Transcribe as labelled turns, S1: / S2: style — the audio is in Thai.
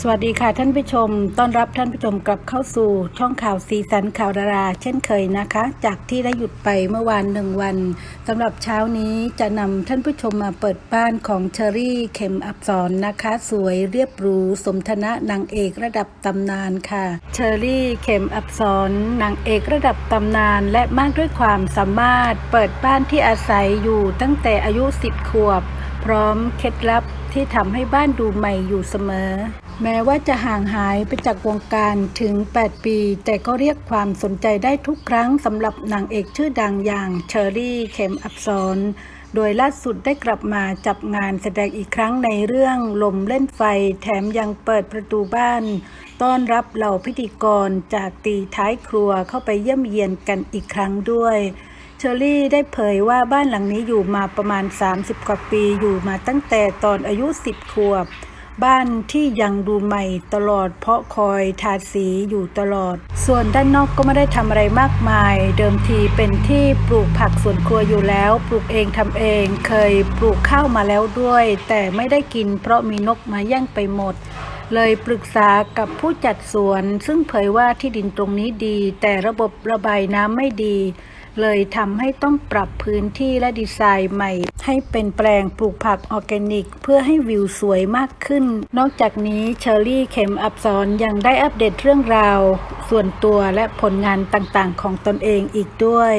S1: สวัสดีค่ะท่านผู้ชม ต้อนรับท่านผู้ชมกลับเข้าสู่ช่องข่าวสีสันข่าวดารา เช่นเคยนะคะ จากที่ได้หยุดไปเมื่อวานหนึ่งวันสำหรับเช้านี้จะนำท่านผู้ชมมาเปิดบ้านของเชอรี่เข็มอับสรนนะคะ สวยเรียบหรูสมฐานะนางเอกระดับตำนานค่ะ เชอรี่เข็มอับสรนางเอกระดับตำนานและมากด้วยความสามารถ เปิดบ้านที่อาศัยอยู่ตั้งแต่อายุ10ขวบ พร้อมเคล็ดลับที่ทำให้บ้านดูใหม่อยู่เสมอ แม้ว่าจะห่างหายไปจากวงการถึง 8 ปี แต่ก็เรียกความสนใจได้ทุกครั้งสำหรับนางเอกชื่อดังอย่างเชอรี่เข็มอับสรโดยล่าสุดได้กลับมาจับงานแสดงอีกครั้งในเรื่องลมเล่นไฟ แถมยังเปิดประตูบ้าน ต้อนรับเหล่าพิธีกรจากตีท้ายครัวเข้าไปเยี่ยมเยียนกันอีกครั้งด้วยเชอรี่ได้เผยว่าบ้านหลังนี้อยู่มาประมาณ 30 กว่าปีอยู่มาตั้งแต่ตอนอายุ 10 ขวบ บ้านที่ยังดูใหม่ตลอดเพราะคอยทาสีอยู่ตลอด ส่วนด้านนอกก็ไม่ได้ทำอะไรมากมาย เดิมทีเป็นที่ปลูกผักสวนครัวอยู่แล้ว ปลูกเองทำเอง เคยปลูกข้าวมาแล้วด้วย แต่ไม่ได้กินเพราะมีนกมาแย่งไปหมดเลยปรึกษากับผู้จัดสวน ซึ่งเผยว่าที่ดินตรงนี้ดี แต่ระบบระบายน้ำไม่ดี เลยทำให้ต้องปรับพื้นที่และดีไซน์ใหม่ ให้เป็นแปลงปลูกผักออร์แกนิก เพื่อให้วิวสวยมากขึ้น นอกจากนี้เชอรี่เข็มอับสรยังได้อัปเดตเรื่องราว ส่วนตัวและผลงานต่างๆ ของตนเองอีกด้วย